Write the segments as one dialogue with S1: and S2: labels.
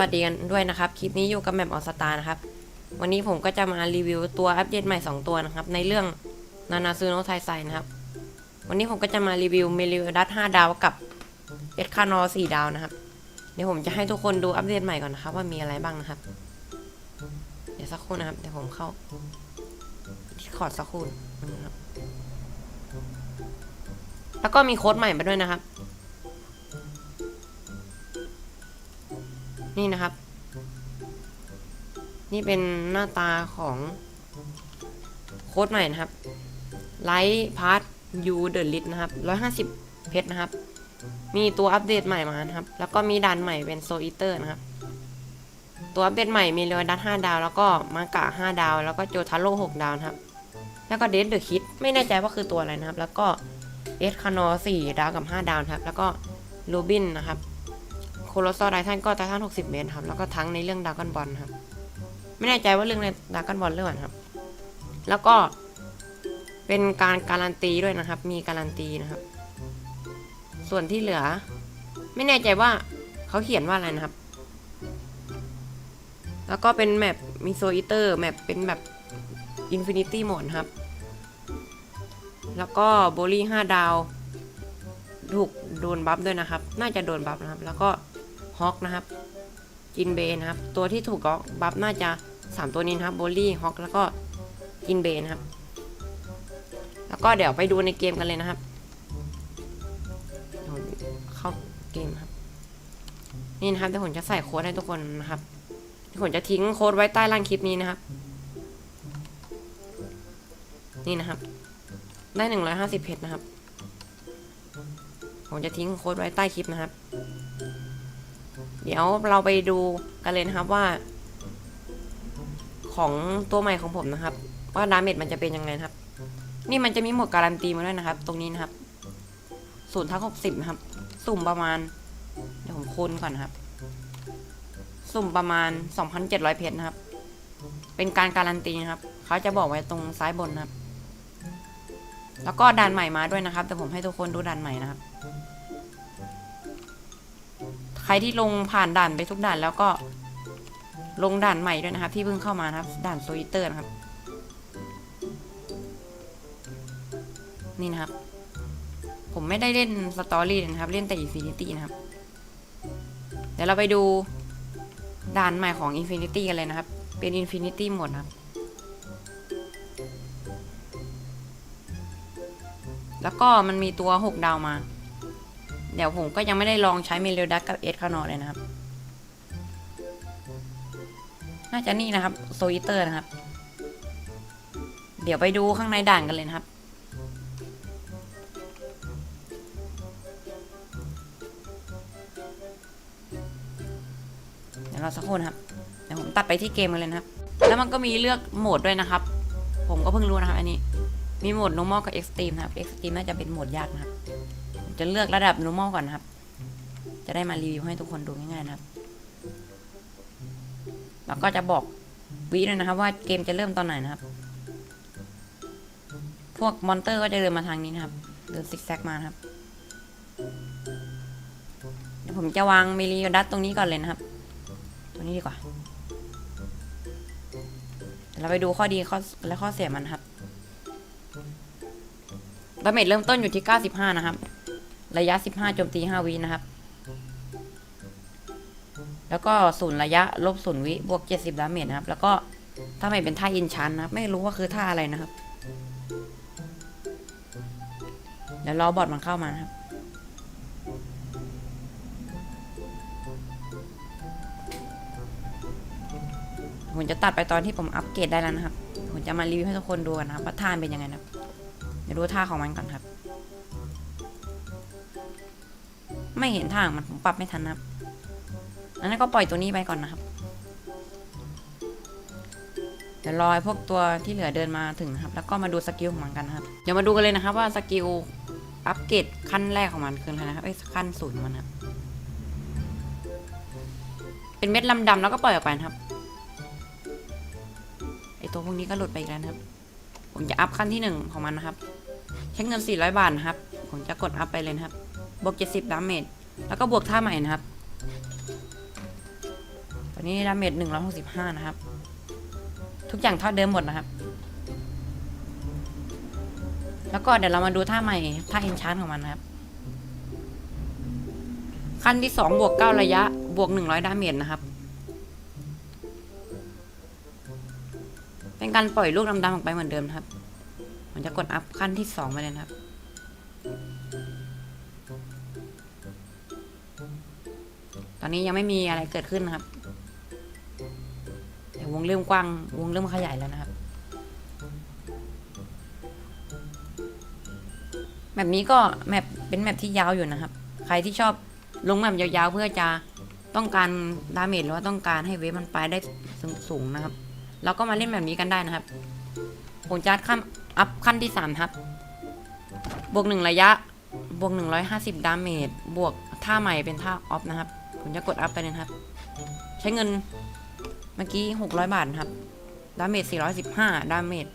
S1: วัสดีกันด้วยนะครับ คลิปนี้อยู่กับแมปออสตานะครับ วันนี้ผมก็จะมารีวิวตัวอัปเดตใหม่ 2 ตัวนะครับ ในเรื่องนานาซูโนไทไซนะครับ วันนี้ผมก็จะมารีวิวเมลิวดัต5ดาวกับเอสคานอ4ดาวนะครับ เดี๋ยวผมจะให้ทุกคนดูอัปเดตใหม่ก่อนนะครับ ว่ามีอะไรบ้างนะครับ เดี๋ยวสักครู่นะครับ เดี๋ยวผมเข้าดิสคอร์ดสักครู่นะครับ แล้วก็มีโค้ดใหม่มาด้วยนะครับ นี่นะครับ นี่เป็นหน้าตาของโค้ดใหม่นะครับไลท์พาร์ทยูเดอะลิทนะครับร้อยห้าสิบเพชรนะครับ มีตัวอัปเดตใหม่มานะครับ แล้วก็มีดันใหม่เป็นโซอิเตอร์นะครับ ตัวอัปเดตใหม่มีเรดัตห้าดาว แล้วก็มากะห้าดาว แล้วก็โจทาโร่หกดาวนะครับ แล้วก็เดสเดอะคิดไม่แน่ใจว่าคือตัวอะไรนะครับ แล้วก็เอสคานอสี่ดาวกับห้าดาวนะครับ แล้วก็ลูบินนะครับ โคโลซอไททันก็ไททัน60 เมตรครับ แล้วก็ทั้งในเรื่องดากอนบอลครับ ไม่แน่ใจว่าเรื่องในดากอนบอลเรื่องอะไรครับ แล้วก็เป็นการการันตีด้วยนะครับ มีการันตีนะครับ ส่วนที่เหลือ ไม่แน่ใจว่าเขาเขียนว่าอะไรนะครับ แล้วก็เป็นแมปมิโซอิเตอร์แมปเป็นแบบอินฟินิตี้โหมดครับ แล้วก็โบลี่5ดาว ถูกโดนบัฟด้วยนะครับ น่าจะโดนบัฟนะครับ แล้วก็ ฮอกนะครับ จินเบนะครับ ตัวที่ถูกก็บัฟน่าจะ 3 ตัวนี้นะครับโบลี่ฮอกแล้วก็จินเบนะครับ แล้วก็เดี๋ยวไปดูในเกมกันเลยนะครับเดี๋ยวเข้าเกมครับ นี่นะครับเดี๋ยวผมจะใส่โค้ดให้ทุกคนนะครับเดี๋ยวผมจะทิ้งโค้ดไว้ใต้ล่างคลิปนี้นะครับ นี่นะครับ ได้ 150เพชรนะครับ ผมจะทิ้งโค้ดไว้ใต้คลิปนะครับ เดี๋ยวเราไปดูกันเลยนะครับว่า ของตัวใหม่ของผมนะครับ ว่าดาเมจมันจะเป็นยังไงครับ นี่มันจะมีหมวดการันตีมาด้วยนะครับ ตรงนี้นะครับศูนย์ทั้งหกสิบนะครับ สุ่มประมาณ เดี๋ยวผมคูณก่อนนะครับ สุ่มประมาณ2,700เพชรนะครับ เป็นการการันตีนะครับเขาจะบอกไว้ตรงซ้ายบนนะครับ แล้วก็ด่านใหม่มาด้วยนะครับ แต่ผมให้ทุกคนดูด่านใหม่นะครับ รที่ลงผ่านด่านไปทุกด่านแล้วก็ลงด่านใหม่ด้วยนะครับที่เพิ่งเข้ามานะครับ ด่านโซอิเตอร์นะครับ นี่นะครับ ผมไม่ได้เล่นสตอรี่นะครับ เล่นแต่อินฟินิตี้นะครับ เดี๋ยวเราไปดูด่านใหม่ของอินฟินิตี้กันเลยนะครับ เป็นอินฟินิตี้หมดนะครับ แล้วก็มันมีตัว6ดาวมา เดี๋ยวผมก็ยังไม่ได้ลองใช้เมลิดัสกับเอสคานอเลยนะครับ น่าจะนี่นะครับโซอิเตอร์นะครับ เดี๋ยวไปดูข้างในด่านกันเลยนะครับเดี๋ยวเราสักครู่นะครับ เดี๋ยวผมตัดไปที่เกมกันเลยนะครับ แล้วมันก็มีเลือกโหมดด้วยนะครับ ผมก็เพิ่งรู้นะครับอันนี้ มีโหมด normal กับ extreme นะครับ extreme น่าจะเป็นโหมดยากนะครับ ผมจะเลือกระดับ normal ก่อนนะครับ จะได้มารีวิวให้ทุกคนดูง่ายๆนะครับ แล้วก็จะบอกวิด้วยนะครับ ว่าเกมจะเริ่มตอนไหนนะครับ พวกมอนเตอร์ก็จะเดินมาทางนี้นะครับ เดินซิกแซกมาครับ เดี๋ยวผมจะวางเมลีดัตตรงนี้ก่อนเลยนะครับตรงนี้ดีกว่าเดี๋ยวเราไปดูข้อดีข้อและข้อเสียมันนะครับดาเมจเริ่มต้นอยู่ที่ 95 นะครับ ระยะ 15โจมตี 5 วินะครับ แล้วก็ศูนย์ระยะลบศูนย์วิบวก 70ดาเมจนะครับ แล้วก็ถ้าไม่เป็นท่าอินชันนะครับ ไม่รู้ว่าคือท่าอะไรนะครับเดี๋ยวรอบอทมันเข้ามานะครับผมจะตัดไปตอนที่ผมอัปเกรดได้แล้วนะครับ ผมจะมารีวิวให้ทุกคนดูกันนะครับว่าท่าเป็นยังไงนะครับ เดี๋ยวดูท่าของมันก่อนครับ ไม่เห็นทางมันผมปรับไม่ทันนะครับอันนั้นก็ปล่อยตัวนี้ไปก่อนนะครับ เดี๋ยวรอพวกตัวที่เหลือเดินมาถึงนะครับ แล้วก็มาดูสกิลของมันกันนะครับ เดี๋ยวมาดูกันเลยนะครับว่าสกิลอัปเกรดขั้นแรกของมันคืออะไรนะครับไอ้ยขั้นศูนย์มันครับ เป็นเม็ดลำดำแล้วก็ปล่อยออกไปนครับ ไอตัวพวกนี้ก็หลุดไปอีกแล้วครับ ผมจะอัพขั้นที่หนึ่งของมันนะครับ ใช้เงิน 400 บาทนะครับ ผมจะกดอัพไปเลยครับ บวก 70ดาเมจแล้วก็บวกท่าใหม่นะครับ ตอนนี้ดาเมจหนึ่งร้อยหกสิบห้านะครับ ทุกอย่างเท่าเดิมหมดนะครับ แล้วก็เดี๋ยวเรามาดูท่าใหม่ท่าอินชานของมันนะครับขั้นที่สองบวกเก้าระยะ บวกหนึ่งร้อยดาเมจนะครับ เป็นการปล่อยลูกดำๆออกไปเหมือนเดิมครับ มันจะกดอัพขั้นที่สองไปเลยนะครับ ตอนนี้ยังไม่มีอะไรเกิดขึ้นนะครับแต่วงเริ่มกว้าง วงเริ่มขยายแล้วนะครับแมปนี้ก็แมปเป็นแมปที่ยาวอยู่นะครับ ใครที่ชอบลงแมปยาวๆเพื่อจะต้องการดาเมจหรือว่าต้องการให้เวฟมันไปได้สูงๆนะครับ เราก็มาเล่นแบบนี้กันได้นะครับ ผมจะขั้นอัพขั้นที่สามครับ บวกหนึ่งระยะ บวกหนึ่งร้อยห้าสิบดาเมจ บวกท่าใหม่เป็นท่าออฟนะครับ ผมจะกดอัพไปนะครับ ใช้เงินเมื่อกี้หกร้อยบาทนะครับ ดาเมจสี่ร้อยสิบห้าดาเมจ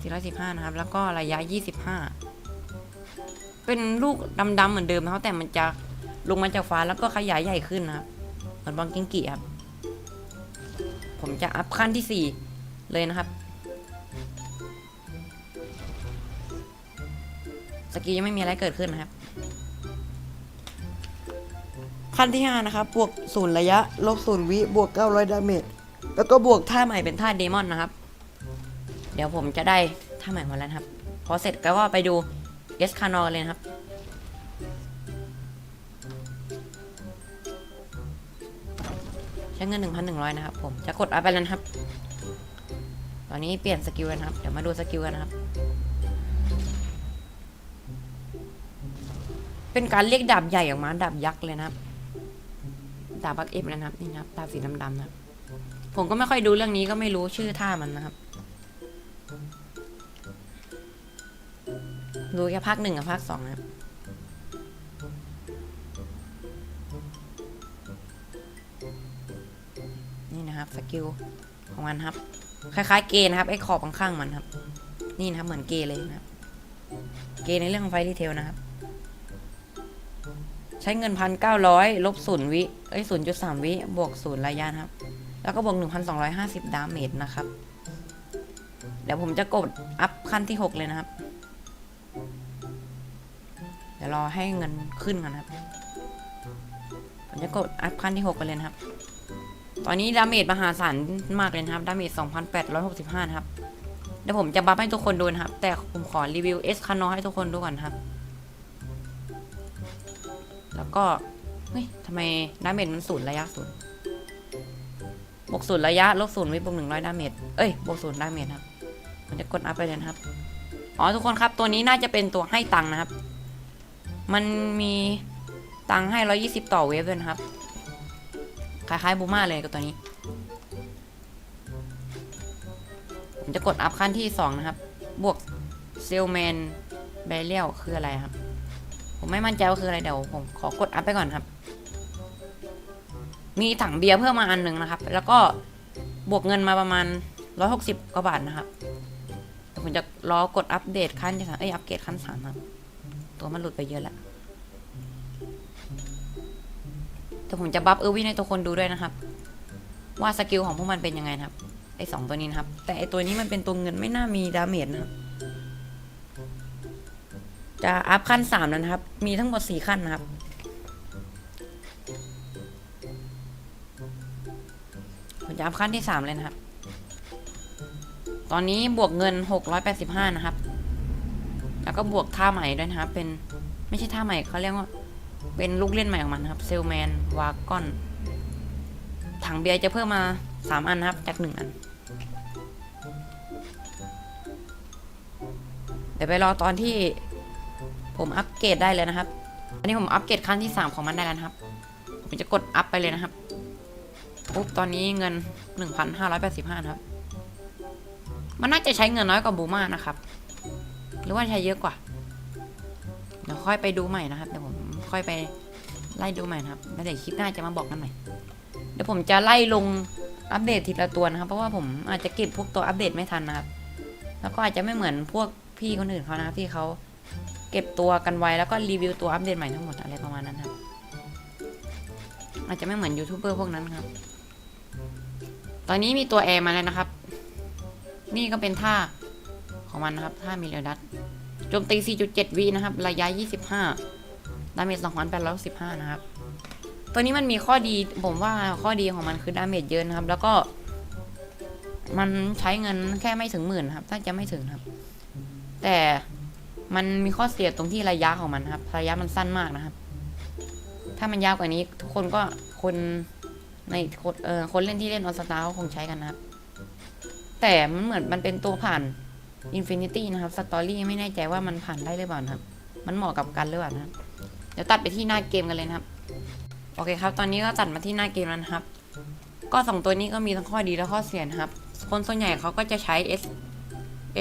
S1: สี่ร้อยสิบห้านะครับ แล้วก็ระยะยี่สิบห้าเป็นลูกดำๆเหมือนเดิมนะครับ แต่มันจะลงมาจากฟ้าแล้วก็ขยายใหญ่ขึ้นนะครับ เหมือนบอลกิงกิครับ ผมจะอัพขั้นที่สี่เลยนะครับ สกียังไม่มีอะไรเกิดขึ้นนะครับ ขั้นที่ 5 นะครับ บวกศูนย์ระยะ ลบศูนย์วิ บวก 900 ดาเมจ แล้วก็บวกท่าใหม่เป็นท่าเดมอนนะครับ เดี๋ยวผมจะได้ท่าใหม่มาแล้วนะครับ พอเสร็จก็ว่าไปดูเอสคานอเลยนะครับ ใช้เงิน 1,100 นะครับ ผมจะกดอัพไปแล้วนะครับ ตอนนี้เปลี่ยนสกิลกันครับ เดี๋ยวมาดูสกิลกันนะครับ เป็นการเรียกดาบใหญ่ออกมาดาบยักษ์เลยนะครับ ดาบักเอฟนะครับนี่นะครับดาสีดำๆนะครับผมก็ไม่ค่อยดูเรื่องนี้ก็ไม่รู้ชื่อท่ามันนะครับดูแค่ภาคหนึ่งกับภาคสองนะครับนี่นะครับสกิลของมันครับ คล้ายๆ เกย์นะครับไอ้ขอบข้างๆมันครับ นี่นะครับเหมือนเกย์เลยนะครับ เกย์ในเรื่องไฟรีเทลนะครับ ช้เงินพันเก้าร้อยลบศูนย์วิ เอ้ยศูนย์จุดสามวิ บวกศูนย์ระยะครับ แล้วก็บวกหนึ่งพันสองร้อยห้าสิบดาเมจนะครับ เดี๋ยวผมจะกดอัพขั้นที่หกเลยนะครับ เดี๋ยวรอให้เงินขึ้นก่อนครับ ผมจะกดอัพขั้นที่หกไปเลยนะครับ ตอนนี้ดาเมจมหาศาลมากเลยนะครับ ดาเมจ2,865นะครับ เดี๋ยวผมจะบัฟให้ทุกคนดูนะครับ แต่ผมขอรีวิวเอสคานอให้ทุกคนดูก่อนครับ แล้วก็ เฮ้ยทำไมดาเมจมันศูนย์ระยะศูนย์บวกศูนย์ระยะลบศูนย์วิบวกหนึ่งร้อยดาเมจเอ้ยบวกศูนย์ดาเมจครับผมจะกดอัพไปเลยนะครับ อ๋อทุกคนครับ ตัวนี้น่าจะเป็นตัวให้ตังค์นะครับ มันมีตังค์ให้ร้อยี่สิบต่อเวฟด้วยนะครับ คล้ายๆบูมาเลยกับตัวนี้ ผมจะกดอัพขั้นที่สองนะครับ บวกเซลแมนแบเรียลคืออะไรครับ ผมไม่มั่นใจว่าคืออะไรเดี๋ยวผมขอกดอัพไปก่อนครับ มีถังเบียร์เพิ่มมาอันหนึ่งนะครับ แล้วก็บวกเงินมาประมาณร้อยหกว่าบาทนะครับเดี๋ยวผมจะรอกดอัปเดตขั้นที่สามเอ้ยอัปเกรดขั้นสามครับตัวมันหลุดไปเยอะแล้วแต่ผมจะบัฟเออร์วินให้ทุกคนดูด้วยนะครับ ว่าสกิลของพวกมันเป็นยังไงนะครับไอสองตัวนี้นะครับ แต่ไอตัวนี้มันเป็นตัวเงินไม่น่ามีดาเมจนะครับ จะอัพขั้นสามแล้วนะครับ มีทั้งหมดสี่ขั้นนะครับ ผมจะอัพขั้นที่สามเลยนะครับ ตอนนี้บวกเงินหกร้อยแปดสิบห้านะครับ แล้วก็บวกท่าใหม่ด้วยนะครับ เป็นไม่ใช่ท่าใหม่เขาเรียกว่า เป็นลูกเล่นใหม่ของมันครับ เซลแมนวาก้อน ถังเบียร์จะเพิ่มมาสามอันนะครับ จากหนึ่งอันเดี๋ยวไปรอตอนที่ ผมอัปเกรดได้เลยนะครับ อันนี้ผมอัปเกรดขั้นที่สามของมันได้แล้วครับ ผมจะกดอัพไปเลยนะครับปุ๊บตอนนี้เงินหนึ่งพันห้าร้อยแปดสิบห้าครับ มันน่าจะใช้เงินน้อยกว่าบูมานะครับ หรือว่าใช้เยอะกว่า เดี๋ยวค่อยไปดูใหม่นะครับ เดี๋ยวผมค่อยไปไล่ดูใหม่นะครับ แล้วเดี๋ยวคลิปหน้าจะมาบอกกันใหม่ เดี๋ยวผมจะไล่ลงอัปเดตทีละตัวนะครับ เพราะว่าผมอาจจะเก็บพวกตัวอัปเดตไม่ทันนะครับ แล้วก็อาจจะไม่เหมือนพวกพี่คนอื่นเขานะครับที่เขา เก็บตัวกันไว้แล้วก็รีวิวตัวอัปเดตใหม่ทั้งหมดอะไรประมาณนั้นครับ อาจจะไม่เหมือนยูทูบเบอร์พวกนั้นครับ ตอนนี้มีตัวแอร์มาแล้วนะครับ นี่ก็เป็นท่าของมันนะครับ ท่ามิเลดัตโจมตี 4.7 วินะครับ ระยะ 25 ดาเมจ 2,815 นะครับ ตัวนี้มันมีข้อดี ผมว่าข้อดีของมันคือดาเมจเยอะนะครับ แล้วก็ มันใช้เงินแค่ไม่ถึงหมื่นครับ ถ้าจะไม่ถึงครับ แต่ มันมีข้อเสียตรงที่ระยะของมันครับ ระยะมันสั้นมากนะครับ ถ้ามันยาวกว่านี้ ทุกคนก็คนในคนเอ่อคนเล่นที่เล่นออสตาคงใช้กันนะครับ แต่มันเหมือนมันเป็นตัวผ่านอินฟินิตี้นะครับสตอรี่ไม่แน่ใจว่ามันผ่านได้หรือเปล่านะครับ มันเหมาะกับกันหรือเปล่านะครับ เดี๋ยวตัดไปที่หน้าเกมกันเลยนะครับ โอเคครับ ตอนนี้ก็ตัดมาที่หน้าเกมแล้วนะครับ ก็สองตัวนี้ก็มีทั้งข้อดีและข้อเสียนะครับ คนส่วนใหญ่เขาก็จะใช้ S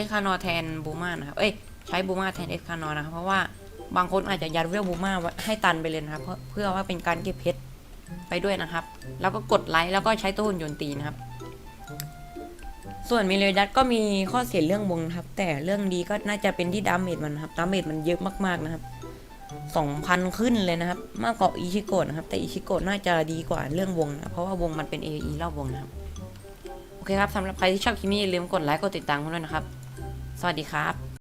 S1: S คานอแทนบูมานะครับ เอ้ย ใช้บูมาแทน S คานอนะครับ เพราะว่าบางคนอาจจะยัดเวลบูมาให้ตันไปเลยนะครับ เพื่อว่าเป็นการเก็บเพชรไปด้วยนะครับ แล้วก็กดไลค์แล้วก็ใช้ตัวหุ่นยนต์ตีนะครับ ส่วนมิเลดัตก็มีข้อเสียเรื่องวงนะครับ แต่เรื่องดีก็น่าจะเป็นที่ดาเมจมันนะครับดาเมจมันเยอะมากๆนะครับสองพันขึ้นเลยนะครับ มากกว่าอิชิโกะนะครับ แต่อิชิโกะน่าจะดีกว่าเรื่องวงนะเพราะว่าวงมันเป็น AE รอบวงนะครับ โอเคครับสำหรับใครที่ชอบคลิปนี้อย่าลืมกดไลค์กดติดตามกันด้วยนะครับ สวัสดีครับ